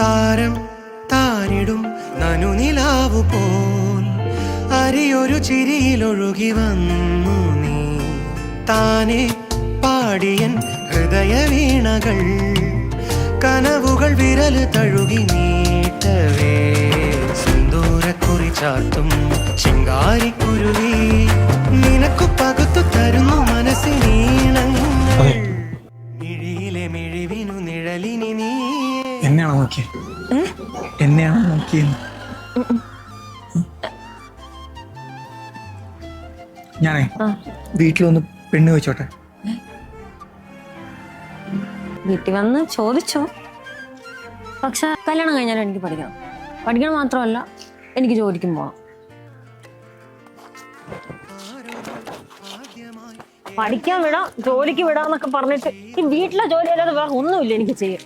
താരം താനിടും നനുനിലാവു പോൽ. അരിയൊരു ചിരിയിലൊഴുകി വന്നു നീ. താനെ പാടിയൻ ഹൃദയ വീണകൾ കനവുകൾ വിരൽ തഴുകി നീട്ടവേ. സിന്ദൂരക്കുറി ചാത്തും ശിങ്കാരിക്കുരുവി നിനക്കു പകുത്തു തരുന്നു മനസ്സിനീണങ്ങൾ. മിഴിയിലെ മിഴിവിനു നിഴലിനി നീ എന്നെയാണോ നോക്കിയത് എന്നെയാണോ നോക്കിയത് ഞാനേ വീട്ടിലൊന്ന് പെണ്ണ് വെച്ചോട്ടെ. വീട്ടിൽ വന്ന് ചോദിച്ചോ? പക്ഷെ കല്യാണം കഴിഞ്ഞാൽ എനിക്ക് പഠിക്കണം. പഠിക്കണം മാത്രമല്ല എനിക്ക് ജോലിക്കും പോകണം പഠിക്കാൻ വിടാം ജോലിക്ക് വിടാന്നൊക്കെ പറഞ്ഞിട്ട് ഈ വീട്ടിലെ ജോലി അല്ലാതെ വേറെ ഒന്നുമില്ല എനിക്ക് ചെയ്യാൻ.